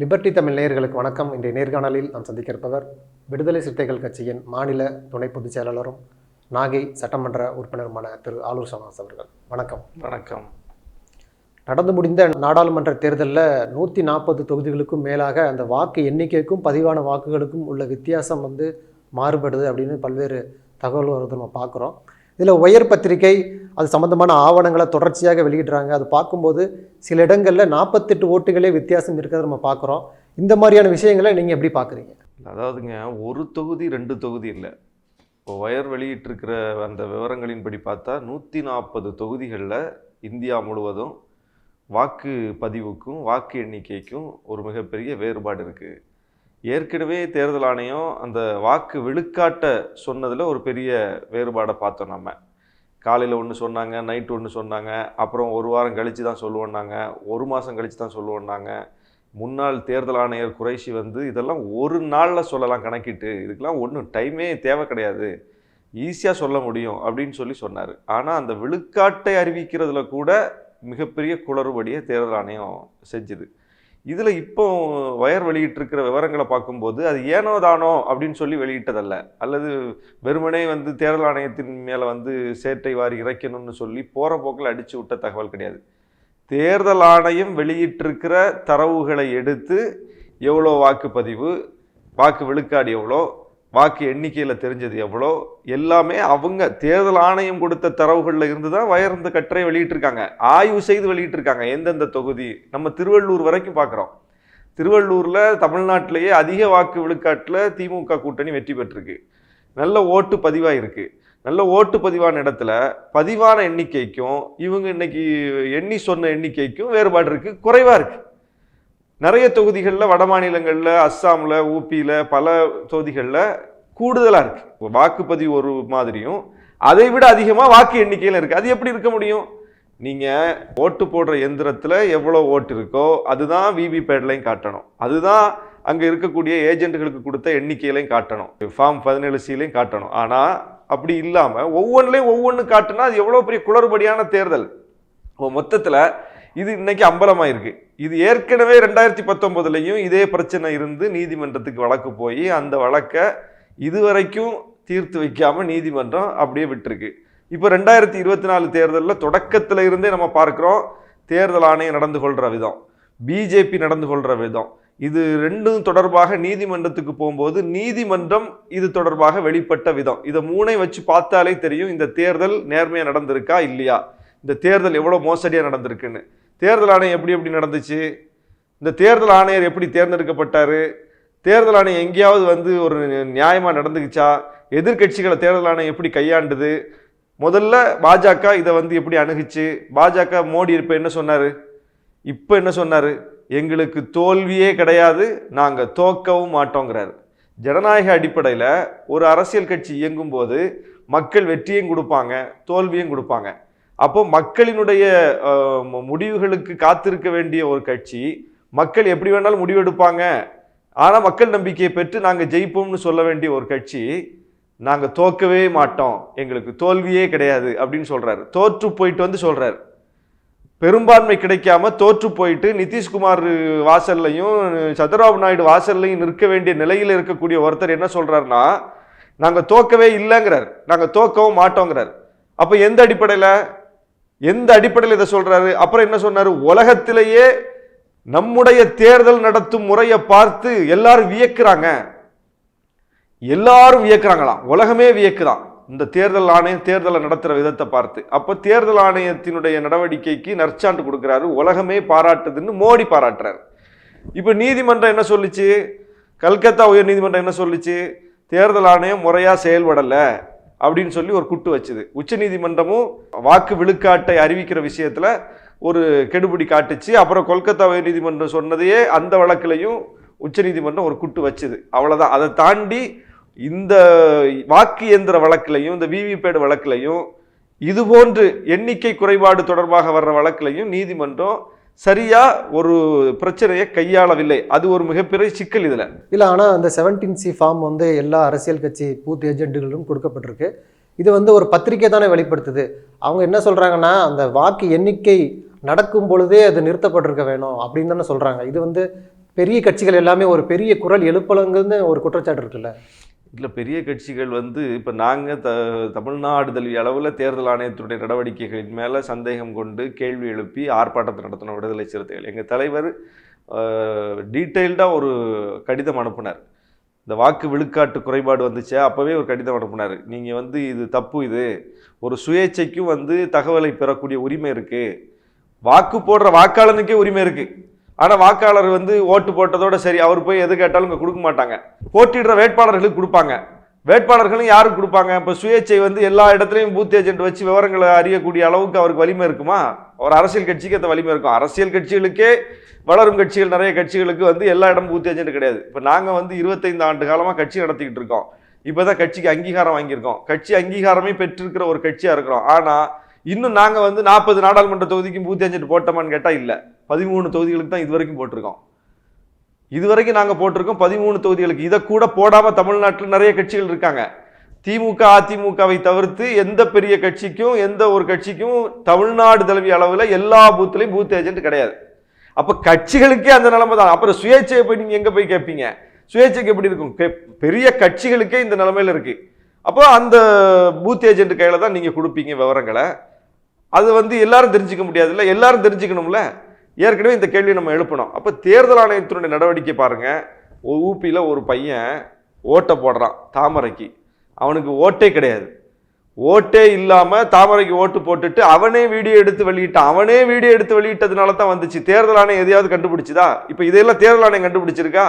Liberty Tamil நேயர்களுக்கு வணக்கம். இன்றைய நேர்காணலில் நாம் சந்திக்க இருப்பவர் விடுதலை சிறுத்தைகள் கட்சியின் மாநில துணை பொதுச் செயலாளரும் நாகை சட்டமன்ற உறுப்பினருமான திரு. ஆலூர் ஷமாஸ் அவர்கள். வணக்கம். வணக்கம். நடந்து முடிந்த நாடாளுமன்ற தேர்தலில் நூற்றி நாற்பது தொகுதிகளுக்கும் மேலாக அந்த வாக்கு எண்ணிக்கைக்கும் பதிவான வாக்குகளுக்கும் உள்ள வித்தியாசம் வந்து மாறுபடுது அப்படின்னு பல்வேறு தகவல் வருது நம்ம பார்க்குறோம். இதில் உயர் பத்திரிகை அது சம்மந்தமான ஆவணங்களை தொடர்ச்சியாக வெளியிடுறாங்க. அது பார்க்கும்போது சில இடங்களில் நாற்பத்தெட்டு ஓட்டுகளே வித்தியாசம் இருக்கிறத நம்ம பார்க்குறோம். இந்த மாதிரியான விஷயங்களை நீங்கள் எப்படி பார்க்குறீங்க? அதாவதுங்க ஒரு தொகுதி ரெண்டு தொகுதி இல்லை. இப்போ ஒயர் வெளியிட்டிருக்கிற அந்த விவரங்களின்படி பார்த்தா நூற்றி நாற்பது தொகுதிகளில் இந்தியா முழுவதும் வாக்கு பதிவுக்கும் வாக்கு எண்ணிக்கைக்கும் ஒரு மிகப்பெரிய வேறுபாடு இருக்குது. ஏற்கனவே தேர்தல் ஆணையம் அந்த வாக்கு விழுக்காட்டை சொன்னதில் ஒரு பெரிய வேறுபாடை பார்த்தோம் நம்ம. காலையில் ஒன்று சொன்னாங்க நைட்டு ஒன்று சொன்னாங்க அப்புறம் ஒரு வாரம் கழித்து தான் சொல்லுவோன்னாங்க ஒரு மாதம் கழித்து தான் சொல்லுவோன்னாங்க முன்னாள் தேர்தல் ஆணையர் குறைஷி வந்து இதெல்லாம் ஒரு நாளில் சொல்லலாம் கணக்கிட்டு இதுக்கெல்லாம் ஒன்றும் டைமே தேவை கிடையாது. ஈஸியாக சொல்ல முடியும் அப்படின்னு சொல்லி சொன்னார். ஆனால் அந்த விழுக்காட்டை அறிவிக்கிறதுல கூட மிகப்பெரிய குளறுபடியை தேர்தல் ஆணையம் செஞ்சுது. இதில் இப்போ வயர் வெளியிட்டிருக்கிற விவரங்களை பார்க்கும்போது அது ஏனோ தானோ அப்படின்னு சொல்லி வெளியிட்டதல்ல. அல்லது வெறுமனே வந்து தேர்தல் ஆணையத்தின் மேலே வந்து சேட்டை வாரி இறைக்கணும்னு சொல்லி போகிற போக்கில் அடித்து விட்ட தகவல் கிடையாது. தேர்தல் ஆணையம் வெளியிட்டிருக்கிற தரவுகளை எடுத்து எவ்வளோ வாக்குப்பதிவு வாக்கு விழுக்காடு எவ்வளோ வாக்கு எண்ணிக்கையில் தெரிஞ்சது எவ்வளோ? எல்லாமே அவங்க தேர்தல் ஆணையம் கொடுத்த தரவுகளில் இருந்து தான் வயர்ந்த கட்டுரை வெளியிட்டிருக்காங்க. ஆய்வு செய்து வெளியிட்டிருக்காங்க. எந்தெந்த தொகுதி? நம்ம திருவள்ளூர் வரைக்கும் பார்க்குறோம். திருவள்ளூரில் தமிழ்நாட்டிலேயே அதிக வாக்கு விழுக்காட்டில் திமுக கூட்டணி வெற்றி பெற்றிருக்கு. நல்ல ஓட்டு பதிவாக இருக்குது நல்ல ஓட்டு பதிவான இடத்துல பதிவான எண்ணிக்கைக்கும் இவங்க இன்னைக்கு எண்ணி சொன்ன எண்ணிக்கைக்கும் வேறுபாடு இருக்குது குறைவாக இருக்குது நிறைய தொகுதிகளில் வட மாநிலங்களில் அஸ்ஸாமில் ஊபியில் பல தொகுதிகளில் கூடுதலாக இருக்குது வாக்குப்பதிவு ஒரு மாதிரியும் அதை விட அதிகமாக வாக்கு எண்ணிக்கையில் இருக்குது அது எப்படி இருக்க முடியும்? நீங்கள் ஓட்டு போடுற எந்திரத்தில் எவ்வளோ ஓட்டு இருக்கோ அதுதான் விவிபேட்லையும் காட்டணும். அதுதான் அங்கே இருக்கக்கூடிய ஏஜென்ட்டுகளுக்கு கொடுத்த எண்ணிக்கையிலையும் காட்டணும். ஃபார்ம் பதினேழு சிலையும் காட்டணும். ஆனால் அப்படி இல்லாமல் ஒவ்வொன்றிலையும் ஒவ்வொன்று காட்டுனா அது எவ்வளோ பெரிய குளறுபடியான தேர்தல். மொத்தத்தில் இது இன்னைக்கு அம்பலமாயிருக்கு. இது ஏற்கனவே ரெண்டாயிரத்தி பத்தொன்பதுலையும் இதே பிரச்சனை இருந்து நீதிமன்றத்துக்கு வழக்கு போய் அந்த வழக்கை இதுவரைக்கும் தீர்த்து வைக்காமல் நீதிமன்றம் அப்படியே விட்டுருக்கு. இப்போ ரெண்டாயிரத்தி இருபத்தி நாலு தேர்தலில் தொடக்கத்தில் இருந்தே நம்ம பார்க்குறோம் தேர்தல் ஆணையம் நடந்து கொள்கிற விதம் பிஜேபி நடந்து கொள்கிற விதம். இது ரெண்டும் தொடர்பாக நீதிமன்றத்துக்கு போகும்போது நீதிமன்றம் இது தொடர்பாக வெளிப்பட்ட விதம். இதை மூணை வச்சு பார்த்தாலே தெரியும் இந்த தேர்தல் நேர்மையாக நடந்திருக்கா இல்லையா? இந்த தேர்தல் எவ்வளோ மோசடியாக நடந்திருக்குன்னு. தேர்தல் ஆணையம் எப்படி எப்படி நடந்துச்சு? இந்த தேர்தல் ஆணையர் எப்படி தேர்ந்தெடுக்கப்பட்டார்? தேர்தல் ஆணையம் எங்கேயாவது வந்து ஒரு நியாயமாக நடந்துக்குச்சா? எதிர்க்கட்சிகளை தேர்தல் ஆணையம் எப்படி கையாண்டுது? முதல்ல பாஜக இதை வந்து எப்படி அணுகுச்சு? பாஜக மோடி இப்போ என்ன சொன்னார்? இப்போ என்ன சொன்னார்? எங்களுக்கு தோல்வியே கிடையாது நாங்கள் தோக்கவும் மாட்டோங்கிறாரு. ஜனநாயக அடிப்படையில் ஒரு அரசியல் கட்சி இயங்கும் போது மக்கள் வெற்றியும் கொடுப்பாங்க தோல்வியும் கொடுப்பாங்க. அப்போ மக்களினுடைய முடிவுகளுக்கு காத்திருக்க வேண்டிய ஒரு கட்சி மக்கள் எப்படி வேணாலும் முடிவெடுப்பாங்க. ஆனால் மக்கள் நம்பிக்கையை பெற்று நாங்கள் ஜெயிப்போம்னு சொல்ல வேண்டிய ஒரு கட்சி நாங்கள் தோக்கவே மாட்டோம். எங்களுக்கு தோல்வியே கிடையாது அப்படின்னு சொல்கிறாரு தோற்று போயிட்டு வந்து சொல்கிறார் பெரும்பான்மை கிடைக்காம தோற்று போயிட்டு நிதிஷ்குமார் வாசல்லையும் சந்திரபாபு நாயுடு வாசல்லையும் நிற்க வேண்டிய நிலையில் இருக்கக்கூடிய ஒருத்தர் என்ன சொல்கிறாருன்னா நாங்கள் தோக்கவே இல்லைங்கிறார். நாங்கள் தோக்கவும் மாட்டோங்கிறார். அப்போ எந்த அடிப்படையில்? எந்த அடிப்படையில் இதை சொல்றாரு? அப்புறம் என்ன சொன்னாரு? உலகத்திலேயே நம்முடைய தேர்தல் நடத்தும் முறையை பார்த்து எல்லாரும் வியக்குறாங்க. எல்லாரும் வியக்குறாங்களாம். உலகமே வியக்குதான். இந்த தேர்தல் ஆணையம் தேர்தலை நடத்துகிற விதத்தை பார்த்து. அப்போ தேர்தல் ஆணையத்தினுடைய நடவடிக்கைக்கு நற்சான்று கொடுக்குறாரு. உலகமே பாராட்டுதுன்னு மோடி பாராட்டுறாரு. இப்போ நீதிமன்றம் என்ன சொல்லுச்சு? கல்கத்தா உயர் நீதிமன்றம் என்ன சொல்லிச்சு? தேர்தல் ஆணையம் முறையாக செயல்படலை. அப்படின்னு சொல்லி ஒரு குட்டு வச்சுது. உச்சநீதிமன்றமும் வாக்கு விழுக்காட்டை அறிவிக்கிற விஷயத்தில் ஒரு கெடுபிடி காட்டுச்சு. அப்புறம் கொல்கத்தா உயர் நீதிமன்றம் சொன்னதையே அந்த வழக்கிலையும் உச்சநீதிமன்றம் ஒரு குட்டு வச்சுது. அவ்வளோதான் அதை தாண்டி இந்த வாக்கு இயந்திர வழக்கிலையும் இந்த விவிபேடு வழக்குலையும் இது போன்று எண்ணிக்கை குறைபாடு தொடர்பாக வர்ற வழக்கிலையும் நீதிமன்றம் சரியாக ஒரு பிரச்சனையை கையாளவில்லை. அது ஒரு மிகப்பெரிய சிக்கல் இதில். இல்லை ஆனால் அந்த செவன்டீன் சி ஃபார்ம் வந்து எல்லா அரசியல் கட்சி பூத் ஏஜென்ட்டுகளும் கொடுக்கப்பட்டிருக்கு. இது வந்து ஒரு பத்திரிக்கை தானே வெளிப்படுத்துது. அவங்க என்ன சொல்கிறாங்கன்னா அந்த வாக்கு எண்ணிக்கை நடக்கும் பொழுதே அது நிறுத்தப்பட்டிருக்க வேணும் அப்படின்னு தானே சொல்கிறாங்க இது வந்து பெரிய கட்சிகள் எல்லாமே ஒரு பெரிய குரல் எழுப்பலங்குன்னு ஒரு குற்றச்சாட்டு இருக்குல்ல. இல்லை பெரிய கட்சிகள் வந்து இப்போ நாங்கள் த தமிழ்நாடு தழுவிய அளவில் தேர்தல் ஆணையத்துடைய நடவடிக்கைகளின் மேலே சந்தேகம் கொண்டு கேள்வி எழுப்பி ஆர்ப்பாட்டத்தை நடத்தின விடுதலை சிறுத்தைகள். எங்கள் தலைவர் டீட்டெயில்டாக ஒரு கடிதம் அனுப்புனார். இந்த வாக்கு விழுக்காட்டு குறைபாடு வந்துச்சே அப்போவே ஒரு கடிதம் அனுப்புனார். நீங்கள் வந்து இது தப்பு இது. ஒரு சுயேட்சைக்கும் வந்து தகவலை பெறக்கூடிய உரிமை இருக்குது வாக்கு போடுற வாக்காளனுக்கே உரிமை இருக்குது ஆனால் வாக்காளர் வந்து ஓட்டு போட்டதோட சரி அவர் போய் எது கேட்டாலும் இங்கே கொடுக்க மாட்டாங்க. போட்டிடுற வேட்பாளர்களுக்கு கொடுப்பாங்க. வேட்பாளர்களும் யாருக்கு கொடுப்பாங்க? இப்போ சுயேட்சை வந்து எல்லா இடத்துலையும் பூத் ஏஜென்ட் வச்சு விவரங்களை அறியக்கூடிய அளவுக்கு அவருக்கு வலிமை இருக்குமா? ஒரு அரசியல் கட்சிக்கு அந்த வலிமை இருக்கும். அரசியல் கட்சிகளுக்கே வளரும் கட்சிகள் நிறைய கட்சிகளுக்கு வந்து எல்லா இடமும் பூத் ஏஜென்ட் கிடையாது. இப்போ நாங்கள் வந்து இருபத்தைந்து ஆண்டு காலமாக கட்சி நடத்திக்கிட்டு இருக்கோம். இப்போ தான் கட்சிக்கு அங்கீகாரம் வாங்கியிருக்கோம். கட்சி அங்கீகாரமே பெற்றிருக்கிற ஒரு கட்சியாக இருக்கிறோம். ஆனால் இன்னும் நாங்கள் வந்து நாற்பது நாடாளுமன்ற தொகுதிக்கும் பூத் ஏஜென்ட் போட்டோமான்னு கேட்டால் இல்லை. பதிமூணு தொகுதிகளுக்கு தான் இது வரைக்கும் போட்டிருக்கோம். இது வரைக்கும் நாங்கள் போட்டிருக்கோம். பதிமூணு தொகுதிகளுக்கு. இதை கூட போடாமல் தமிழ்நாட்டில் நிறைய கட்சிகள் இருக்காங்க. திமுக அதிமுகவை தவிர்த்து எந்த பெரிய கட்சிக்கும் எந்த ஒரு கட்சிக்கும் தமிழ்நாடு தழுவிய அளவில் எல்லா பூத்துலையும் பூத் ஏஜென்ட் கிடையாது. அப்போ கட்சிகளுக்கே அந்த நிலைமை தான். அப்புறம் சுயேட்சையை போய் நீங்கள் எங்கே போய் கேட்பீங்க? சுயேட்சைக்கு எப்படி இருக்கும்? பெரிய கட்சிகளுக்கே இந்த நிலைமையில இருக்குது அப்போ அந்த பூத் ஏஜென்ட் கையில் தான் நீங்கள் கொடுப்பீங்க விவரங்களை. அது வந்து எல்லாரும் தெரிஞ்சுக்க முடியாதுல்ல? எல்லாரும் தெரிஞ்சுக்கணும்ல? ஏற்கனவே இந்த கேள்வி நம்ம எழுப்பணும் அப்போ தேர்தல் ஆணையத்தினுடைய நடவடிக்கை பாருங்க. ஊப்பியில் ஒரு பையன் ஓட்டை போடுறான் தாமரைக்கு. அவனுக்கு ஓட்டே கிடையாது. ஓட்டே இல்லாமல் தாமரைக்கு ஓட்டு போட்டுட்டு அவனே வீடியோ எடுத்து வெளியிட்டான். அவனே வீடியோ எடுத்து வெளியிட்டதுனால தான் வந்துச்சு. தேர்தல் ஆணையம் எதையாவது கண்டுபிடிச்சுதா? இப்போ இதையெல்லாம் தேர்தல் ஆணையம் கண்டுபிடிச்சிருக்கா?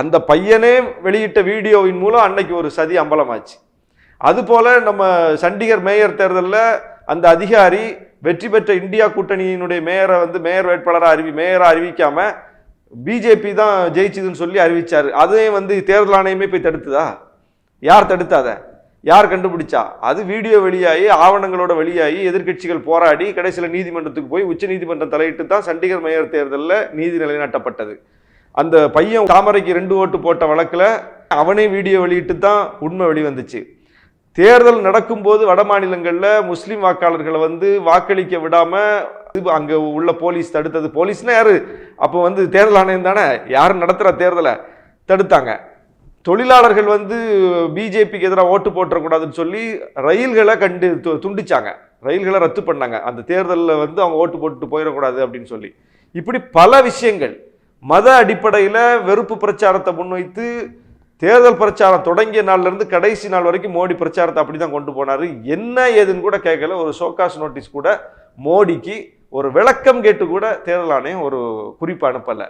அந்த பையனே வெளியிட்ட வீடியோவின் மூலம் அன்னைக்கு ஒரு சதி அம்பலமாச்சு. அதுபோல் நம்ம சண்டிகர் மேயர் தேர்தலில் அந்த அதிகாரி வெற்றி பெற்ற இந்தியா கூட்டணியினுடைய மேயரை வந்து மேயர் வேட்பாளராக அறிவி மேயரை அறிவிக்காம பிஜேபி தான் ஜெயிச்சுதுன்னு சொல்லி அறிவிச்சார். அதையும் வந்து தேர்தல் ஆணையமே போய் தடுத்துதா? யார் தடுத்தாத? யார் கண்டுபிடிச்சா? அது வீடியோ வெளியாகி ஆவணங்களோட வெளியாகி எதிர்க்கட்சிகள் போராடி கடைசியில் நீதிமன்றத்துக்கு போய் உச்ச நீதிமன்றம் தலையிட்டு தான் சண்டிகர் மேயர் தேர்தலில் நீதி நிலைநாட்டப்பட்டது. அந்த பையன் தாமரைக்கு ரெண்டு ஓட்டு போட்ட வழக்கில் அவனே வீடியோ வெளியிட்டு தான் உண்மை வெளிவந்துச்சு. தேர்தல் நடக்கும்போது வட மாநிலங்களில் முஸ்லீம் வாக்காளர்களை வந்து வாக்களிக்க விடாமல் அங்கே உள்ள போலீஸ் தடுத்தது. போலீஸ்னால் யார்? அப்போ வந்து தேர்தல் ஆணையம் தானே? யார் நடத்துகிற தேர்தலை தடுத்தாங்க. தொழிலாளர்கள் வந்து பிஜேபிக்கு எதிராக ஓட்டு போட்டுறக்கூடாதுன்னு சொல்லி ரயில்களை கண்டு து- துண்டிச்சாங்க. ரயில்களை ரத்து பண்ணாங்க. அந்த தேர்தலில் வந்து அவங்க ஓட்டு போட்டு போயிடக்கூடாது அப்படின்னு சொல்லி. இப்படி பல விஷயங்கள். மத அடிப்படையில் வெறுப்பு பிரச்சாரத்தை முன்வைத்து தேர்தல் பிரச்சாரம் தொடங்கிய நாள்லேருந்து கடைசி நாள் வரைக்கும் மோடி பிரச்சாரத்தை அப்படி தான் கொண்டு போனாரு. என்ன ஏதுன்னு கூட கேட்கல. ஒரு ஷோகாஸ் நோட்டீஸ் கூட மோடிக்கு ஒரு விளக்கம் கேட்டு கூட தேர்தல் ஆணையம் ஒரு குறிப்பு அனுப்பலை.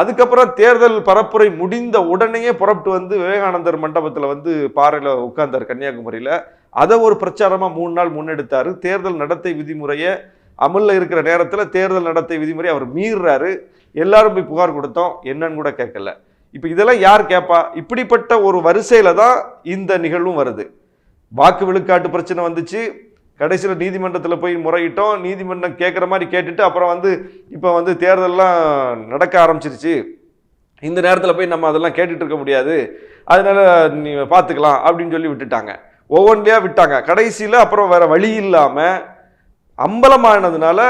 அதுக்கப்புறம் தேர்தல் பரப்புரை முடிந்த உடனேயே புறப்பட்டு வந்து விவேகானந்தர் மண்டபத்தில் வந்து பாறையில் உட்கார்ந்தார் கன்னியாகுமரியில். அதை ஒரு பிரச்சாரமாக மூணு நாள் முன்னெடுத்தார். தேர்தல் நடத்தை விதிமுறையை அமலில் இருக்கிற நேரத்தில் தேர்தல் நடத்தை விதிமுறை அவர் மீறுறாரு. எல்லாரும் போய் புகார் கொடுத்தோம். என்னன்னு கூட கேட்கல. இப்போ இதெல்லாம் யார் கேட்பா இப்படிப்பட்ட ஒரு வரிசையில் தான் இந்த நிகழ்வும் வருது. வாக்கு விழுக்காட்டு பிரச்சனை வந்துச்சு. கடைசியில் நீதிமன்றத்தில் போய் முறையிட்டோம். நீதிமன்றம் கேட்குற மாதிரி கேட்டுட்டு அப்புறம் வந்து இப்போ வந்து தேர்தலெலாம் நடக்க ஆரம்பிச்சிருச்சு. இந்த நேரத்தில் போய் நம்ம அதெல்லாம் கேட்டுட்டு இருக்க முடியாது. அதனால் நீ பார்த்துக்கலாம் அப்படின்னு சொல்லி விட்டுட்டாங்க. ஒவ்வொன்றையாக விட்டாங்க. கடைசியில் அப்புறம் வேறு வழி இல்லாமல் அம்பலமானதுனால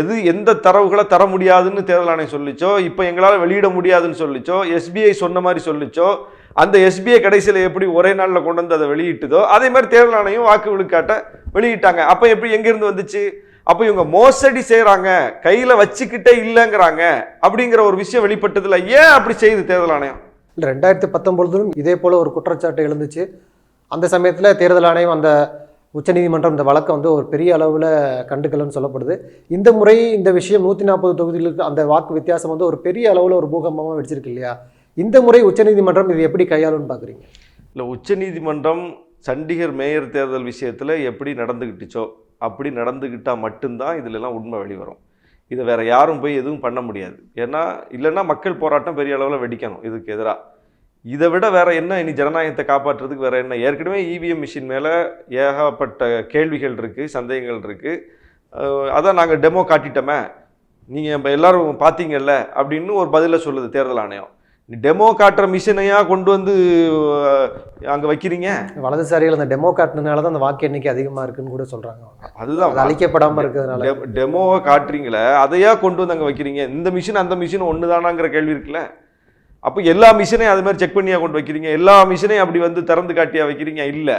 எது எந்த தரவுகளை தர முடியாதுன்னு தேர்தல் ஆணையம் சொல்லிச்சோ இப்போ எங்களால் வெளியிட முடியாதுன்னு சொல்லிச்சோ எஸ்பிஐ சொன்ன மாதிரி சொல்லிச்சோ அந்த எஸ்பிஐ கடைசியில் எப்படி ஒரே நாளில் கொண்டு வந்து அதை வெளியிட்டுதோ அதே மாதிரி தேர்தல் ஆணையம் வாக்கு விழுக்காட்டை வெளியிட்டாங்க. அப்போ எப்படி எங்கேருந்து வந்துச்சு? அப்போ இவங்க மோசடி செய்கிறாங்க கையில் வச்சுக்கிட்டே இல்லைங்கிறாங்க அப்படிங்கிற ஒரு விஷயம் வெளிப்பட்டதில் ஏன் அப்படி செய்யுது தேர்தல் ஆணையம்? இல்லை ரெண்டாயிரத்தி பத்தொம்பதுலும் இதே போல் ஒரு குற்றச்சாட்டு எழுந்துச்சு. அந்த சமயத்தில் தேர்தல் ஆணையம் அந்த உச்சநீதிமன்றம் இந்த வழக்கை வந்து ஒரு பெரிய அளவில் கண்டுக்கலன்னு சொல்லப்படுது. இந்த முறை இந்த விஷயம் நூற்றி நாற்பது தொகுதிகளுக்கு அந்த வாக்கு வித்தியாசம் வந்து ஒரு பெரிய அளவில் ஒரு பூகம்பமாக வெடிச்சிருக்கு இல்லையா? இந்த முறை உச்சநீதிமன்றம் இது எப்படி கையாளும்னு பார்க்குறீங்க இல்லை உச்சநீதிமன்றம் சண்டிகர் மேயர் தேர்தல் விஷயத்தில் எப்படி நடந்துக்கிட்டுச்சோ அப்படி நடந்துக்கிட்டால் மட்டும்தான் இதுலலாம் உண்மை வெளிவரும். இதை வேறு யாரும் போய் எதுவும் பண்ண முடியாது. ஏன்னா இல்லைன்னா மக்கள் போராட்டம் பெரிய அளவில் வெடிக்கணும் இதுக்கு எதிராக இதை விட வேற என்ன? இனி ஜனநாயகத்தை காப்பாற்றுறதுக்கு வேற என்ன? ஏற்கனவே இவிஎம் மிஷின் மேலே ஏகப்பட்ட கேள்விகள் இருக்குது சந்தேகங்கள் இருக்குது அதான் நாங்கள் டெமோ காட்டிட்டோமே. நீங்கள் எல்லாரும் பார்த்தீங்கல்ல அப்படின்னு ஒரு பதிலை சொல்லுது தேர்தல் ஆணையம். டெமோ காட்டுற மிஷினையா கொண்டு வந்து அங்க வைக்கிறீங்க? வலதுசாரிகள் அந்த டெமோ காட்டினால தான் அந்த வாக்கு எண்ணிக்கை அதிகமா இருக்குன்னு கூட சொல்றாங்க அவங்க. அதுதான். அது அழிக்கப்படாம இருக்கிறதுனால. டெமோவை காட்டுறீங்களே அதையா கொண்டு வந்து அங்கே வைக்கிறீங்க? இந்த மிஷின் அந்த மிஷின் ஒன்று தானாங்கிற கேள்வி இருக்குல்ல? அப்போ எல்லா மிஷினையும் அது மாதிரி செக் பண்ணியா கொண்டு வைக்கிறீங்க. எல்லா மிஷினையும் அப்படி வந்து திறந்து காட்டியாக வைக்கிறீங்க? இல்லை.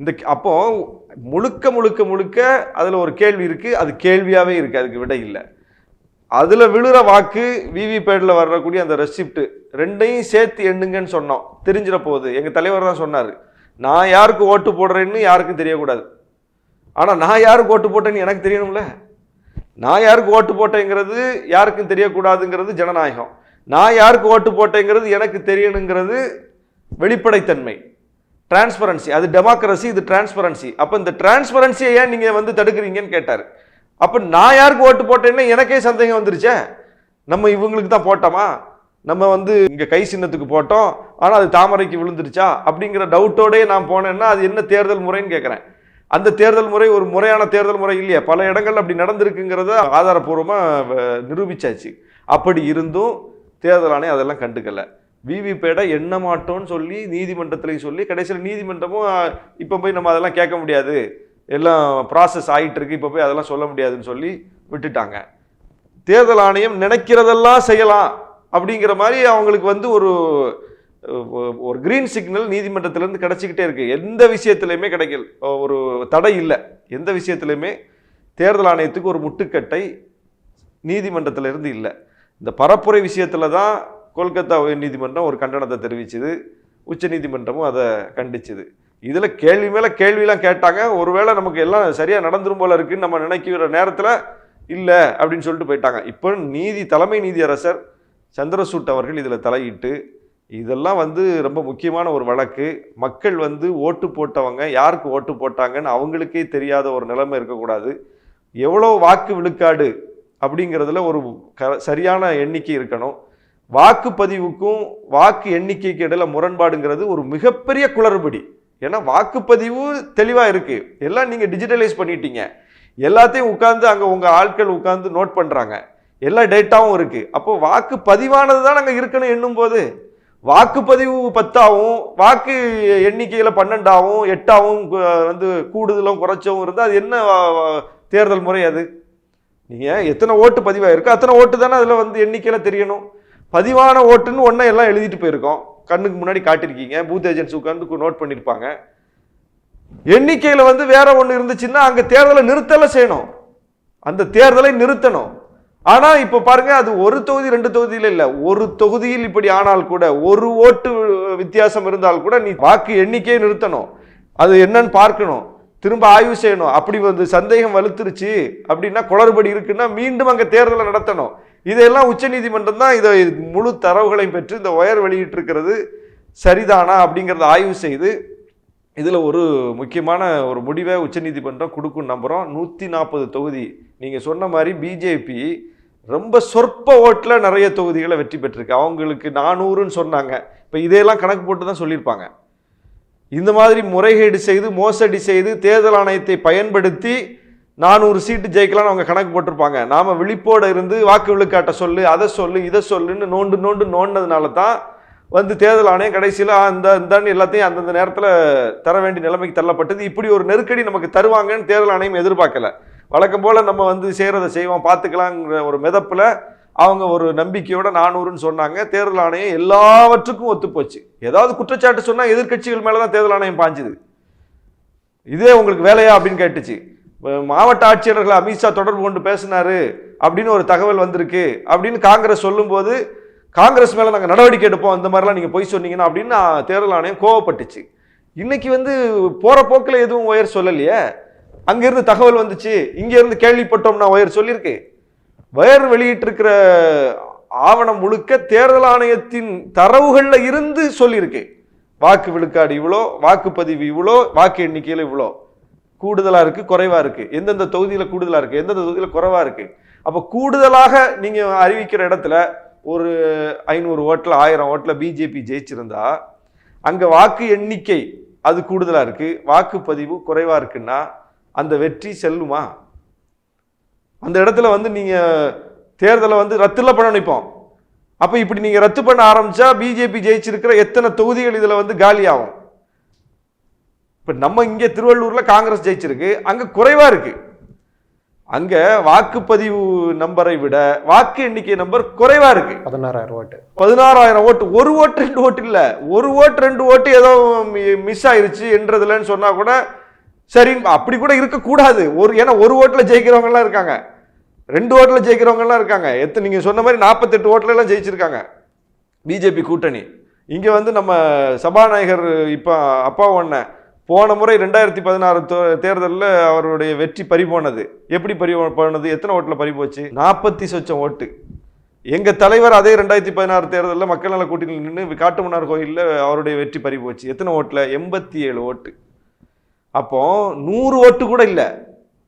இந்த அப்போது அப்போ முழுக்க முழுக்க முழுக்க அதில் ஒரு கேள்வி இருக்குது அது கேள்வியாகவே இருக்குது அதுக்கு விட இல்லை. அதில் விழுற வாக்கு விவிபேடில் வரக்கூடிய அந்த ரெசிப்ட் ரெண்டையும் சேர்த்து எண்ணுங்கன்னு சொன்னோம். தெரிஞ்சிட போகுது எங்கள் தலைவர் தான் சொன்னார். நான் யாருக்கு ஓட்டு போடுறேன்னு யாருக்கும் தெரியக்கூடாது. ஆனால் நான் யாருக்கு ஓட்டு போட்டேன்னு எனக்கு தெரியணும்ல. நான் யாருக்கு ஓட்டு போட்டேங்கிறது யாருக்கும் தெரியக்கூடாதுங்கிறது ஜனநாயகம். நான் யாருக்கு ஓட்டு போட்டேங்கிறது எனக்கு தெரியணுங்கிறது வெளிப்படைத்தன்மை. டிரான்ஸ்பரன்சி அது டெமோக்ரஸி இது டிரான்ஸ்பரன்சி அப்போ இந்த டிரான்ஸ்பரன்சியை ஏன் நீங்கள் வந்து தடுக்கிறீங்கன்னு கேட்டார். அப்போ நான் யாருக்கு ஓட்டு போட்டேன்னா எனக்கே சந்தேகம் வந்துருச்சே. நம்ம இவங்களுக்கு தான் போட்டோமா? நம்ம வந்து இங்கே கை சின்னத்துக்கு போட்டோம். ஆனால் அது தாமரைக்கு விழுந்துருச்சா? அப்படிங்கிற டவுட்டோடயே நான் போனேன்னா அது என்ன தேர்தல் முறைன்னு கேட்குறேன் அந்த தேர்தல் முறை ஒரு முறையான தேர்தல் முறை இல்லையா. பல இடங்கள் அப்படி நடந்திருக்குங்கிறத ஆதாரப்பூர்வமாக நிரூபிச்சாச்சு. அப்படி இருந்தும் தேர்தல் ஆணையம் அதெல்லாம் கண்டுக்கல. விவிபேட்டை எண்ண மாட்டோம்னு சொல்லி நீதிமன்றத்திலையும் சொல்லி கடைசியில் நீதிமன்றமும் இப்போ போய் நம்ம அதெல்லாம் கேட்க முடியாது. எல்லாம் ப்ராசஸ் ஆகிட்டு இருக்கு இப்போ போய் அதெல்லாம் சொல்ல முடியாதுன்னு சொல்லி விட்டுட்டாங்க. தேர்தல் ஆணையம் நினைக்கிறதெல்லாம் செய்யலாம் அப்படிங்கிற மாதிரி அவங்களுக்கு வந்து ஒரு ஒரு கிரீன் சிக்னல் நீதிமன்றத்திலேருந்து கிடைச்சிக்கிட்டே இருக்குது எந்த விஷயத்துலையுமே கிடைக்கல. ஒரு தடை இல்லை. எந்த விஷயத்துலையுமே தேர்தல் ஆணையத்துக்கு ஒரு முட்டுக்கட்டை நீதிமன்றத்திலேருந்து இல்லை. இந்த பரப்புரை விஷயத்துல தான் கொல்கத்தா உயர் நீதிமன்றம் ஒரு கண்டனத்தை தெரிவிச்சுது. உச்ச நீதிமன்றமும் அதை கண்டிச்சுது. இதில் கேள்வி மேலே கேள்வியெல்லாம் கேட்டாங்க. ஒருவேளை நமக்கு எல்லாம் சரியாக நடந்துரும் போல இருக்குன்னு நம்ம நினைக்கிற நேரத்தில் இல்லை அப்படின்னு சொல்லிட்டு போயிட்டாங்க. இப்போ நீதி தலைமை நீதியரசர் சந்திரசூட் அவர்கள் இதில் தலையிட்டு இதெல்லாம் வந்து ரொம்ப முக்கியமான ஒரு வழக்கு. மக்கள் வந்து ஓட்டு போட்டவங்க யாருக்கு ஓட்டு போட்டாங்கன்னு அவங்களுக்கே தெரியாத ஒரு நிலைமை இருக்கக்கூடாது. எவ்வளோ வாக்கு விழுக்காடு அப்படிங்கிறதுல ஒரு க சரியான எண்ணிக்கை இருக்கணும். வாக்குப்பதிவுக்கும் வாக்கு எண்ணிக்கைக்கு இடையில முரண்பாடுங்கிறது ஒரு மிகப்பெரிய குளறுபடி. ஏன்னா வாக்குப்பதிவு தெளிவாக இருக்கு. எல்லாம் நீங்கள் டிஜிட்டலைஸ் பண்ணிட்டீங்க. எல்லாத்தையும் உட்காந்து அங்கே உங்கள் ஆட்கள் உட்காந்து நோட் பண்ணுறாங்க எல்லா டேட்டாவும் இருக்கு. அப்போ வாக்கு பதிவானது தான் அங்கே இருக்கணும் எண்ணும் போது வாக்குப்பதிவு பத்தாவும் வாக்கு எண்ணிக்கையில் பன்னெண்டாவும் எட்டாவும் வந்து கூடுதலும் குறைச்சவும் இருந்தால் அது என்ன தேர்தல் முறை அது? நீங்கள் எத்தனை ஓட்டு பதிவாயிருக்கு அத்தனை ஓட்டு தானே அதில் வந்து எண்ணிக்கையில் தெரியணும். பதிவான ஓட்டுன்னு ஒன்றை எல்லாம் எழுதிட்டு போயிருக்கோம். கண்ணுக்கு முன்னாடி காட்டியிருக்கீங்க. பூத் ஏஜென்ட்ஸ் உட்காந்து நோட் பண்ணியிருப்பாங்க. எண்ணிக்கையில் வந்து வேற ஒன்று இருந்துச்சுன்னா அங்கே தேர்தலை நிறுத்தலை செய்யணும். அந்த தேர்தலை நிறுத்தணும். ஆனால் இப்போ பாருங்க அது ஒரு தொகுதி ரெண்டு தொகுதியில் இல்லை. ஒரு தொகுதியில் இப்படி ஆனால் கூட ஒரு ஓட்டு வித்தியாசம் இருந்தால் கூட நீ வாக்கு எண்ணிக்கையை நிறுத்தணும். அது என்னன்னு பார்க்கணும். திரும்ப ஆய்வு செய்யணும். அப்படி வந்து சந்தேகம் வலுத்துருச்சு அப்படின்னா குளறுபடி இருக்குன்னா மீண்டும் அங்கே தேர்தலை நடத்தணும். இதையெல்லாம் உச்சநீதிமன்றம் தான் இதை முழு தரவுகளையும் பெற்று இந்த ஒயர் வெளியிட்டிருக்கிறது சரிதானா அப்படிங்கிறத ஆய்வு செய்து இதில் ஒரு முக்கியமான ஒரு முடிவை உச்சநீதிமன்றம் கொடுக்கும் நம்புகிறோம் நூற்றி நாற்பது தொகுதி. நீங்கள் சொன்ன மாதிரி பிஜேபி ரொம்ப சொற்ப ஓட்டில் நிறைய தொகுதிகளை வெற்றி பெற்றிருக்கு. அவங்களுக்கு நானூறுன்னு சொன்னாங்க. இப்போ இதையெல்லாம் கணக்கு போட்டு தான் சொல்லியிருப்பாங்க. இந்த மாதிரி முறைகேடு செய்து மோசடி செய்து தேர்தல் ஆணையத்தை பயன்படுத்தி நானூறு சீட்டு ஜெயிக்கலாம்னு அவங்க கணக்கு போட்டிருப்பாங்க. நாம் விழிப்போடு இருந்து வாக்கு விழுக்காட்ட சொல்லு அதை சொல்லு இதை சொல்லுன்னு நோண்டு நோண்டு நோண்டதுனால தான் வந்து தேர்தல் ஆணையம் கடைசியில் அந்த இந்தான்னு எல்லாத்தையும் அந்தந்த நேரத்தில் தர வேண்டிய நிலைமைக்கு தள்ளப்பட்டது. இப்படி ஒரு நெருக்கடி நமக்கு தருவாங்கன்னு தேர்தல் ஆணையம் எதிர்பார்க்கல. வழக்கம் போல் நம்ம வந்து செய்கிறத செய்வோம் பார்த்துக்கலாங்கிற ஒரு மிதப்பில் அவங்க ஒரு நம்பிக்கையோட நானூறுன்னு சொன்னாங்க. தேர்தல் ஆணையம் எல்லாவற்றுக்கும் ஒத்துப்போச்சு. ஏதாவது குற்றச்சாட்டு சொன்னால் எதிர்க்கட்சிகள் மேலே தான் தேர்தல் ஆணையம் பாஞ்சுது. இதே உங்களுக்கு வேலையா அப்படின்னு கேட்டுச்சு. மாவட்ட ஆட்சியர்களை அமித்ஷா தொடர்பு கொண்டு பேசினாரு அப்படின்னு ஒரு தகவல் வந்திருக்கு அப்படின்னு காங்கிரஸ் சொல்லும்போது காங்கிரஸ் மேலே நாங்கள் நடவடிக்கை எடுப்போம் அந்த மாதிரிலாம் நீங்கள் பொய் சொன்னீங்கன்னா அப்படின்னு நான் தேர்தல் ஆணையம் கோவப்பட்டுச்சு. இன்னைக்கு வந்து போகிற போக்கில் எதுவும் ஒயர் சொல்லலையே. அங்கேருந்து தகவல் வந்துச்சு. இங்கேருந்து கேள்விப்பட்டோம்னா ஒயர் சொல்லியிருக்கு வயர் வெளியிட்டிருக்கிற ஆவணம் முழுக்க தேர்தல் ஆணையத்தின் தரவுகளில் இருந்து சொல்லியிருக்கு. வாக்கு விழுக்காடு இவ்வளோ வாக்குப்பதிவு இவ்வளோ வாக்கு எண்ணிக்கையில் இவ்வளோ. கூடுதலாக இருக்குது குறைவாக இருக்குது எந்தெந்த தொகுதியில் கூடுதலாக இருக்குது எந்தெந்த தொகுதியில் குறைவாக இருக்குது அப்போ கூடுதலாக நீங்கள் அறிவிக்கிற இடத்துல ஒரு ஐநூறு ஓட்டில் ஆயிரம் ஓட்டில் பிஜேபி ஜெயிச்சிருந்தா அங்கே வாக்கு எண்ணிக்கை அது கூடுதலாக இருக்குது வாக்குப்பதிவு குறைவாக இருக்குன்னா அந்த வெற்றி செல்லுமா? அந்த இடத்துல வந்து நீங்க தேர்தலை வந்து ரத்துல பண்ண நினைப்போம் அப்ப இப்படி நீங்க ரத்து பண்ண ஆரம்பிச்சா பிஜேபி ஜெயிச்சிருக்கிற எத்தனை தொகுதிகள் இதுல வந்து காலியாகும்? இப்ப நம்ம இங்க திருவள்ளூர்ல காங்கிரஸ் ஜெயிச்சிருக்கு அங்க குறைவா இருக்கு. அங்க வாக்குப்பதிவு நம்பரை விட வாக்கு எண்ணிக்கை நம்பர் குறைவா இருக்கு. பதினாறாயிரம் ஓட்டு. பதினாறாயிரம் ஓட்டு ஒரு ஓட்டு ரெண்டு ஓட்டு இல்ல. ஒரு ஓட்டு ரெண்டு ஓட்டு ஏதோ மிஸ் ஆயிருச்சு என்றதுலன்னு சொன்னா கூட சரி அப்படி கூட இருக்கக்கூடாது. ஒரு ஏன்னா ஒரு ஓட்டுல ஜெயிக்கிறவங்க எல்லாம் இருக்காங்க. ரெண்டு ஓட்டுல ஜெயிக்கிறவங்க எல்லாம் இருக்காங்க. எத்தனை நீங்க சொன்ன மாதிரி நாற்பத்தெட்டு ஓட்டுல எல்லாம் ஜெயிச்சிருக்காங்க. பிஜேபி கூட்டணி. இங்க வந்து நம்ம சபாநாயகர் இப்ப அப்பா ஒன்ன போன முறை ரெண்டாயிரத்தி பதினாறு தேர்தலில் அவருடைய வெற்றி பறி போனது. எப்படி பறி போனது? எத்தனை ஓட்டில் பறி போச்சு? நாற்பத்தி சொச்சம் ஓட்டு. எங்க தலைவர் அதே ரெண்டாயிரத்தி பதினாறு தேர்தலில் மக்கள் நல கூட்டணியில் நின்று காட்டுமன்னார் கோயிலில் அவருடைய வெற்றி பறி போச்சு. எத்தனை ஓட்டில்? எண்பத்தி ஏழு ஓட்டு. அப்போ நூறு ஓட்டு கூட இல்லை.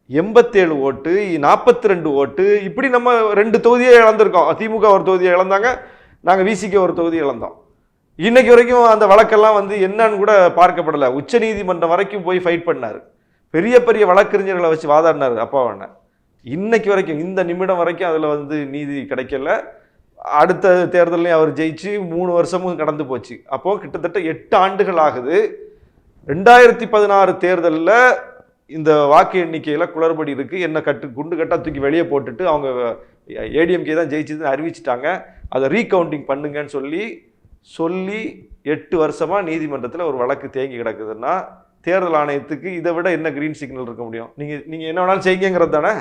எண்பத்தேழு ஓட்டு நாற்பத்தி ரெண்டு ஓட்டு. இப்படி நம்ம ரெண்டு தொகுதியை இழந்திருக்கோம். திமுக ஒரு தொகுதியை இழந்தாங்க நாங்கள் விசிக்கு ஒரு தொகுதி இழந்தோம். இன்னைக்கு வரைக்கும் அந்த வழக்கெல்லாம் வந்து என்னன்னு கூட பார்க்கப்படலை. உச்சநீதிமன்றம் வரைக்கும் போய் ஃபைட் பண்ணார். பெரிய பெரிய வழக்கறிஞர்களை வச்சு வாதாடினார் அப்பாவை இன்னைக்கு வரைக்கும் இந்த நிமிடம் வரைக்கும் அதில் வந்து நீதி கிடைக்கல. அடுத்த தேர்தலையும் அவர் ஜெயிச்சு மூணு வருஷமும் கடந்து போச்சு. அப்போது கிட்டத்தட்ட எட்டு ஆண்டுகள் ஆகுது. ரெண்டாயிரத்தி பதினாறு தேர்தலில் இந்த வாக்கு எண்ணிக்கையில் குளறுபடி இருக்குது என்ன கட்டு குண்டு கட்டாக தூக்கி வெளியே போட்டுட்டு அவங்க ஏடிஎம்கே தான் ஜெயிச்சதுன்னு அறிவிச்சிட்டாங்க. அதை ரீகவுண்டிங் பண்ணுங்கன்னு சொல்லி சொல்லி எட்டு வருஷமாக நீதிமன்றத்தில் ஒரு வழக்கு தேங்கி கிடக்குதுன்னா தேர்தல் ஆணையத்துக்கு இதை விட என்ன க்ரீன் சிக்னல் இருக்க முடியும்? நீங்கள் நீங்கள் என்ன வேணாலும் செய்யுங்கிறது தானே?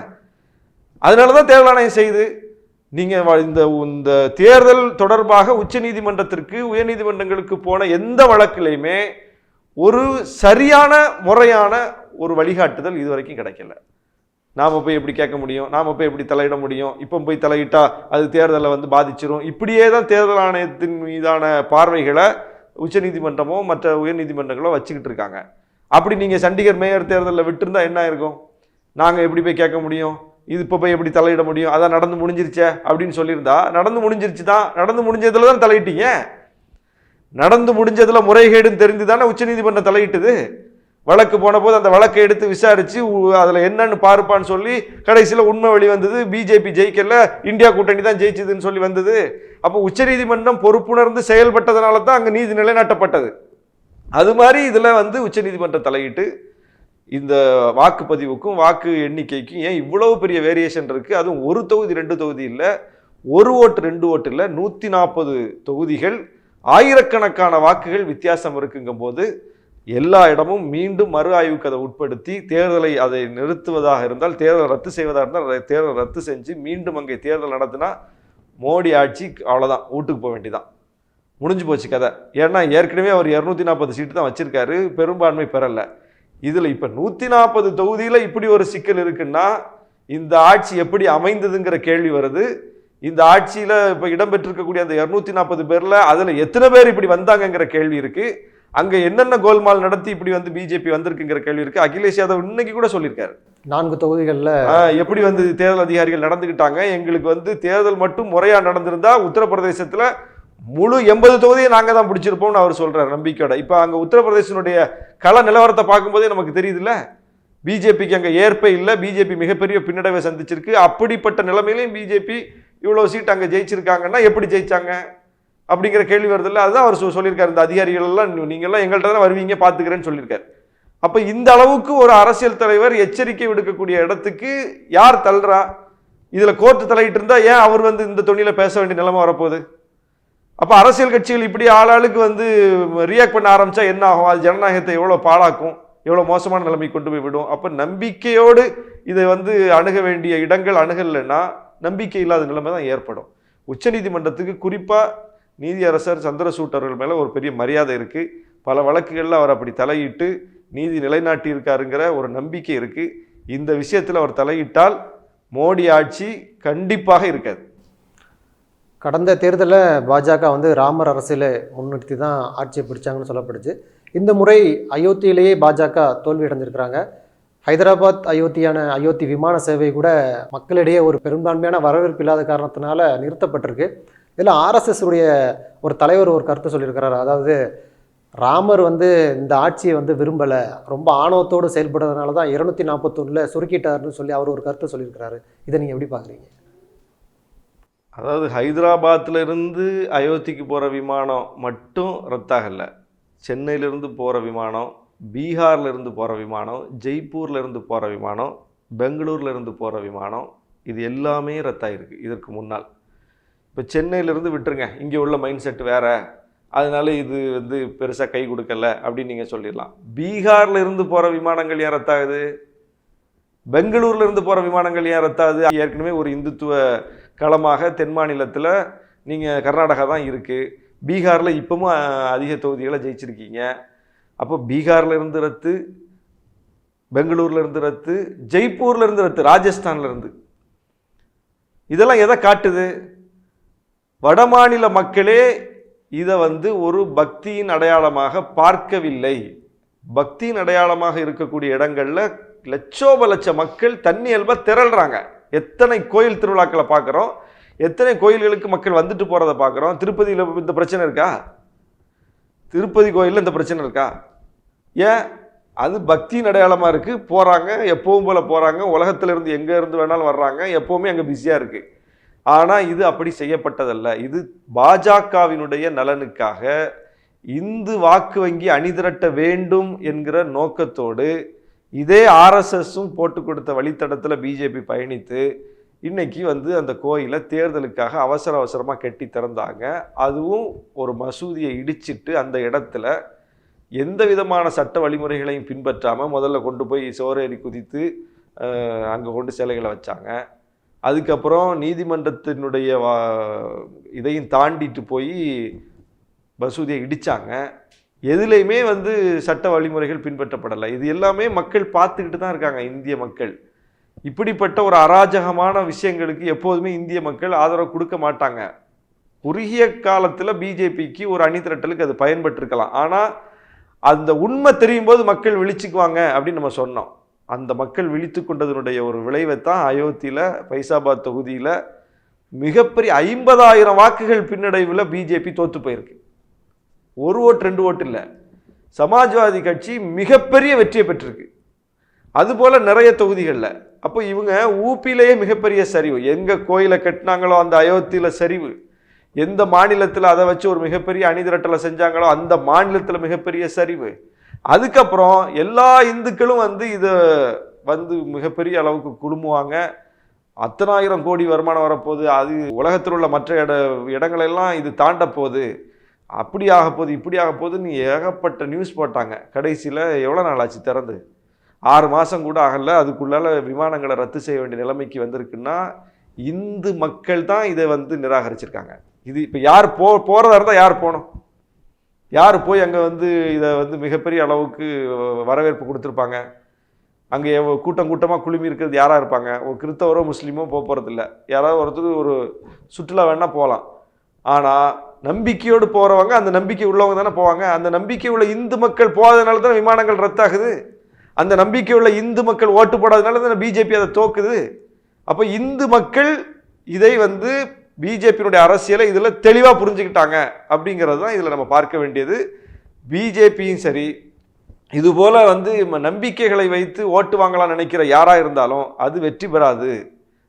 அதனால தான் தேர்தல் ஆணையம் செய்யுது. நீங்கள் இந்த இந்த தேர்தல் தொடர்பாக உச்சநீதிமன்றத்திற்கு உயர்நீதிமன்றங்களுக்கு போன எந்த வழக்கிலையுமே ஒரு சரியான முறையான ஒரு வழிகாட்டுதல் இது வரைக்கும் கிடைக்கல. நாம் போய் எப்படி கேட்க முடியும்? நாம் போய் எப்படி தலையிட முடியும்? இப்போ போய் தலையிட்டால் அது தேர்தலை வந்து பாதிச்சிரும். இப்படியே தான் தேர்தல் ஆணையத்தின் மீதான பார்வைகளை உச்சநீதிமன்றமோ மற்ற உயர்நீதிமன்றங்களோ வச்சுக்கிட்டு இருக்காங்க. அப்படி நீங்கள் சண்டிகர் மேயர் தேர்தலில் விட்டுருந்தா என்ன ஆயிருக்கும்? நாங்கள் எப்படி போய் கேட்க முடியும்? இது இப்போ போய் எப்படி தலையிட முடியும்? அதான் நடந்து முடிஞ்சிருச்சே அப்படின்னு சொல்லியிருந்தா நடந்து முடிஞ்சிருச்சு தான் நடந்து முடிஞ்சதில் தான் தலையிட்டீங்க. நடந்து முடிஞ்சதில் முறைகேடுன்னு தெரிந்து தானே உச்சநீதிமன்றம் தலையிட்டது? வழக்கு போன போது அந்த வழக்கை எடுத்து விசாரித்து உ- என்னன்னு பார்ப்பான்னு சொல்லி கடைசியில் உண்மை வெளி வந்தது. பிஜேபி ஜெயிக்கல இந்தியா கூட்டணி தான் ஜெயிச்சதுன்னு சொல்லி வந்தது. அப்போ உச்சநீதிமன்றம் பொறுப்புணர்ந்து செயல்பட்டதனால தான் அங்கே நீதி நிலைநாட்டப்பட்டது. அது மாதிரி இதில் வந்து உச்சநீதிமன்றம் தலையிட்டு இந்த வாக்குப்பதிவுக்கும் வாக்கு எண்ணிக்கைக்கும் ஏன் இவ்வளவு பெரிய வேரியேஷன் இருக்குது அதுவும் ஒரு தொகுதி ரெண்டு தொகுதி இல்லை. ஒரு ஓட்டு ரெண்டு ஓட்டு இல்லை. நூற்றி நாற்பது தொகுதிகள் ஆயிரக்கணக்கான வாக்குகள் வித்தியாசம் இருக்குங்கும் போது எல்லா இடமும் மீண்டும் மறு ஆய்வுக்கு அதை உட்படுத்தி தேர்தலை அதை நிறுத்துவதாக இருந்தால் தேர்தல் ரத்து செய்வதாக இருந்தால் அதை தேர்தல் ரத்து செஞ்சு மீண்டும் அங்கே தேர்தல் நடத்தினா மோடி ஆட்சி அவ்வளோதான் வீட்டுக்கு போக வேண்டியதான் முடிஞ்சு போச்சு கதை. ஏன்னா ஏற்கனவே அவர் இரநூத்தி நாற்பது சீட்டு தான் வச்சுருக்காரு பெரும்பான்மை பெறலை. இதில் இப்போ நூற்றி நாற்பது தொகுதியில் இப்படி ஒரு சிக்கல் இருக்குன்னா இந்த ஆட்சி எப்படி அமைந்ததுங்கிற கேள்வி வருது. இந்த ஆட்சியில் இப்போ இடம்பெற்றிருக்கக்கூடிய அந்த இரநூத்தி நாற்பது பேரில் அதில் எத்தனை பேர் இப்படி வந்தாங்கங்கிற கேள்வி இருக்குது அங்கே என்னென்ன கோல்மால் நடத்தி இப்படி வந்து பிஜேபி வந்திருக்குங்கிற கேள்வி இருக்கு. அகிலேஷ் யாதவ் இன்னைக்கு கூட சொல்லியிருக்காரு. நான்கு தொகுதிகளில் எப்படி வந்து தேர்தல் அதிகாரிகள் நடந்துக்கிட்டாங்க எங்களுக்கு வந்து தேர்தல் மட்டும் முறையா நடந்திருந்தா உத்தரப்பிரதேசத்துல முழு எண்பது தொகுதியை நாங்க தான் பிடிச்சிருப்போம்னு அவர் சொல்றாரு நம்பிக்கையோட. இப்ப அங்க உத்தரப்பிரதேசனுடைய கள நிலவரத்தை பார்க்கும்போதே நமக்கு தெரியுதுல்ல? பிஜேபிக்கு அங்க ஏற்பே இல்லை. பிஜேபி மிகப்பெரிய பின்னடைவை சந்திச்சிருக்கு. அப்படிப்பட்ட நிலைமையிலையும் பிஜேபி இவ்வளவு சீட் அங்க ஜெயிச்சிருக்காங்கன்னா எப்படி ஜெயிச்சாங்க? அப்படிங்கிற கேள்வி வருதுல்ல? அதுதான் அவர் சொல்லியிருக்காரு. இந்த அதிகாரிகள் எல்லாம் எங்கள்கிட்ட தான் வருவீங்க பார்த்துக்கிறேன்னு சொல்லியிருக்காரு. அப்போ இந்த அளவுக்கு ஒரு அரசியல் தலைவர் எச்சரிக்கை விடுக்கக்கூடிய இடத்துக்கு யார் தள்ளுறா? இதில் கோர்ட்டு தலையிட்டு இருந்தால் ஏன் அவர் வந்து இந்த தொனியில பேச வேண்டிய நிலைமை வரப்போகுது? அப்போ அரசியல் கட்சிகள் இப்படி ஆளாளுக்கு வந்து ரியாக்ட் பண்ண ஆரம்பிச்சா என்ன ஆகும்? அது ஜனநாயகத்தை எவ்வளோ பாழாக்கும்? எவ்வளோ மோசமான நிலைமை கொண்டு போய் விடும்? அப்போ நம்பிக்கையோடு இதை வந்து அணுக வேண்டிய இடங்கள் அணுகலைன்னா நம்பிக்கை இல்லாத நிலைமை தான் ஏற்படும். உச்சநீதிமன்றத்துக்கு குறிப்பாக நீதியரசர் சந்திரசூட் அவர்கள் ஒரு பெரிய மரியாதை இருக்குது பல வழக்குகளில் அவர் அப்படி தலையிட்டு நீதி நிலைநாட்டியிருக்காருங்கிற ஒரு நம்பிக்கை இருக்குது இந்த விஷயத்தில் அவர் தலையிட்டால் மோடி ஆட்சி கண்டிப்பாக இருக்காது. கடந்த தேர்தலில் பாஜக வந்து ராமர் அரசியலை முன்னிறுத்தி தான் ஆட்சியை பிடிச்சாங்கன்னு சொல்லப்படுச்சு. இந்த முறை அயோத்தியிலேயே பாஜக தோல்வி அடைஞ்சிருக்கிறாங்க. ஹைதராபாத் அயோத்தியான அயோத்தி விமான சேவை கூட மக்களிடையே ஒரு பெரும்பான்மையான வரவேற்பு இல்லாத காரணத்தினால நிறுத்தப்பட்டிருக்கு. இதில் ஆர்எஸ்எஸ் உடைய ஒரு தலைவர் ஒரு கருத்து சொல்லியிருக்கிறார். அதாவது ராமர் வந்து இந்த ஆட்சியை வந்து விரும்பலை. ரொம்ப ஆணவத்தோடு செயல்படுறதுனால தான் இருநூத்தி நாற்பத்தொன்னில் சுருக்கிட்டாருன்னு சொல்லி அவர் ஒரு கருத்தை சொல்லியிருக்கிறாரு. இதை நீங்கள் எப்படி பார்க்குறீங்க? அதாவது ஹைதராபாத்திலிருந்து அயோத்திக்கு போகிற விமானம் மட்டும் ரத்தாகலை. சென்னையிலேருந்து போகிற விமானம் பீகார்லேருந்து போகிற விமானம் ஜெய்ப்பூர்லேருந்து போகிற விமானம் பெங்களூர்லேருந்து போகிற விமானம் இது எல்லாமே ரத்தாயிருக்கு. இதற்கு முன்னால். இப்போ சென்னையிலேருந்து விட்டுருங்க. இங்கே உள்ள மைண்ட் செட் வேறு. அதனால இது வந்து பெருசாக கை கொடுக்கல அப்படின்னு நீங்கள் சொல்லிடலாம். பீகாரில் இருந்து போகிற விமானங்கள் ஏன் ரத்தாகுது? பெங்களூர்ல இருந்து போகிற விமானங்கள் ஏன் ரத்தாகுது? ஏற்கனவே ஒரு இந்துத்துவ களமாக தென் மாநிலத்தில் நீங்கள் கர்நாடகா தான் இருக்குது பீகாரில் இப்போவும் அதிக தொகுதிகளை ஜெயிச்சிருக்கீங்க. அப்போ பீகாரில் இருந்து ரத்து பெங்களூர்ல இருந்து ரத்து ஜெய்ப்பூர்ல இருந்து ரத்து ராஜஸ்தான்ல இருந்து. இதெல்லாம் எதை காட்டுது? வடமாநில மக்களே இதை வந்து ஒரு பக்தியின் அடையாளமாக பார்க்கவில்லை. பக்தியின் அடையாளமாக இருக்கக்கூடிய இடங்களில் லட்சோப லட்ச மக்கள் தண்ணி இயல்பா திரள்றாங்க. எத்தனை கோயில் திருவிழாக்களை பார்க்குறோம் எத்தனை கோயில்களுக்கு மக்கள் வந்துட்டு போகிறத பார்க்குறோம் திருப்பதியில் இந்த பிரச்சனை இருக்கா? திருப்பதி கோயிலில் இந்த பிரச்சனை இருக்கா? ஏன்? அது பக்தியின் அடையாளமாக இருக்குது போகிறாங்க எப்பவும் போல் போகிறாங்க உலகத்துல எங்கேருந்து எங்கே இருந்து வேணாலும் வர்றாங்க. எப்போவுமே அங்கே பிஸியாக இருக்குது ஆனால் இது அப்படி செய்யப்பட்டதல்ல. இது பாஜகவினுடைய நலனுக்காக இந்து வாக்கு வங்கி அணிதிரட்ட வேண்டும் என்கிற நோக்கத்தோடு இதே ஆர்எஸ்எஸும் போட்டு கொடுத்த வழித்தடத்தில் பிஜேபி பயணித்து இன்னைக்கு வந்து அந்த கோயிலை தேர்தலுக்காக அவசர அவசரமாக கட்டி திறந்தாங்க. அதுவும் ஒரு மசூதியை இடிச்சிட்டு அந்த இடத்துல எந்த விதமான சட்ட வழிமுறைகளையும் பின்பற்றாமல் முதல்ல கொண்டு போய் சோரேறி குதித்து அங்கே கொண்டு சிலைகளை வச்சாங்க. அதுக்கப்புறம் நீதிமன்றத்தினுடைய வா இதையும் தாண்டிட்டு போய் மசூதியை இடிச்சாங்க. எதுலேயுமே வந்து சட்ட வழிமுறைகள் பின்பற்றப்படலை. இது எல்லாமே மக்கள் பார்த்துக்கிட்டு தான் இருக்காங்க இந்திய மக்கள். இப்படிப்பட்ட ஒரு அராஜகமான விஷயங்களுக்கு எப்போதுமே இந்திய மக்கள் ஆதரவு கொடுக்க மாட்டாங்க. குறுகிய காலத்தில் பிஜேபிக்கு ஒரு அணி திரட்டலுக்கு அது பயன்பட்டிருக்கலாம். ஆனால் அந்த உண்மை தெரியும் போது மக்கள் விழிச்சுக்குவாங்க அப்படின்னு நம்ம சொன்னோம். அந்த மக்கள் விழித்து கொண்டதனுடைய ஒரு விளைவை தான் அயோத்தியில் பைசாபாத் தொகுதியில் மிகப்பெரிய ஐம்பதாயிரம் வாக்குகள் பின்னடைவில் பிஜேபி தோற்று போயிருக்கு. ஒரு ஓட்டு ரெண்டு ஓட்டு இல்லை. சமாஜ்வாதி கட்சி மிகப்பெரிய வெற்றியை பெற்றிருக்கு. அதுபோல் நிறைய தொகுதிகளில். அப்போ இவங்க ஊப்பிலேயே மிகப்பெரிய சரிவு. எங்கே கோயிலை கட்டினாங்களோ அந்த அயோத்தியில் சரிவு. எந்த மாநிலத்தில் அதை வச்சு ஒரு மிகப்பெரிய அணிதிரட்டலை செஞ்சாங்களோ அந்த மாநிலத்தில் மிகப்பெரிய சரிவு. அதுக்கப்புறம் எல்லா இந்துக்களும் வந்து இதை வந்து மிகப்பெரிய அளவுக்கு குடும்புவாங்க அத்தனாயிரம் கோடி வருமானம் வரப்போகுது. அது உலகத்தில் உள்ள மற்ற இட இடங்களெல்லாம் இது தாண்ட போகுது அப்படி ஆக போகுது இப்படி ஆக போகுதுன்னு ஏகப்பட்ட நியூஸ் போட்டாங்க. கடைசியில் எவ்வளோ நாள் ஆச்சு திறந்து? ஆறு மாதம் கூட ஆகல. அதுக்குள்ளால விமானங்களை ரத்து செய்ய வேண்டிய நிலைமைக்கு வந்திருக்குன்னா இந்து மக்கள் தான் இதை வந்து நிராகரிச்சிருக்காங்க. இது இப்போ யார் போ போகிறதா இருந்தால் யார் போகணும்? யார் போய் அங்கே வந்து இதை வந்து மிகப்பெரிய அளவுக்கு வரவேற்பு கொடுத்துருப்பாங்க? அங்கே கூட்டம் கூட்டமாக குழுமி இருக்கிறது யாராக இருப்பாங்க? ஒரு கிறித்தவரோ முஸ்லீமோ போக போகிறதில்ல யாராவது ஒருத்தர் ஒரு சுற்றுலா வேணால் போகலாம் ஆனால் நம்பிக்கையோடு போகிறவங்க அந்த நம்பிக்கை உள்ளவங்க தானே போவாங்க. அந்த நம்பிக்கை உள்ள இந்து மக்கள் போகாதனால தானே விமானங்கள் ரத்தாகுது? அந்த நம்பிக்கை உள்ள இந்து மக்கள் ஓட்டு போடாதனால தானே பிஜேபி அதை தோக்குது? அப்போ இந்து மக்கள் இதை வந்து பிஜேபியினுடைய அரசியலை இதில் தெளிவாக புரிஞ்சுக்கிட்டாங்க அப்படிங்கிறது தான் இதில் நம்ம பார்க்க வேண்டியது. பிஜேபியும் சரி இதுபோல் வந்து நம்பிக்கைகளை வைத்து ஓட்டு வாங்கலாம் நினைக்கிற யாராக இருந்தாலும் அது வெற்றி பெறாது.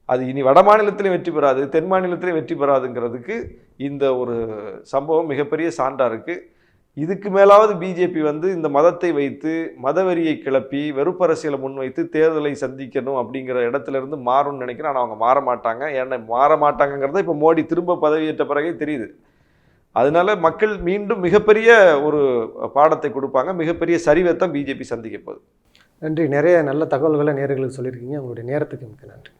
அது இனி வட மாநிலத்திலையும் வெற்றி பெறாது தென் மாநிலத்திலையும் வெற்றி பெறாதுங்கிறதுக்கு இந்த ஒரு சம்பவம் மிகப்பெரிய சான்றாக இருக்குது இதுக்கு மேலாவது பிஜேபி வந்து இந்த மதத்தை வைத்து மதவெறியை கிளப்பி வெறுப்பரசியலை முன்வைத்து தேர்தலை சந்திக்கணும் அப்படிங்கிற இடத்துல இருந்து மாறும்னு நினைக்கிறேன். ஆனால் அவங்க மாற மாட்டாங்க. ஏன்னா மாற மாட்டாங்கங்கிறத இப்போ மோடி திரும்ப பதவியேற்ற பிறகே தெரியுது. அதனால மக்கள் மீண்டும் மிகப்பெரிய ஒரு பாடத்தை கொடுப்பாங்க. மிகப்பெரிய சரிவை தான் பிஜேபி சந்திக்க போகுது. நன்றி. நிறைய நல்ல தகவல்களை நேர்களுக்கு சொல்லியிருக்கீங்க. உங்களுடைய நேரத்துக்கு மிக்க நன்றி.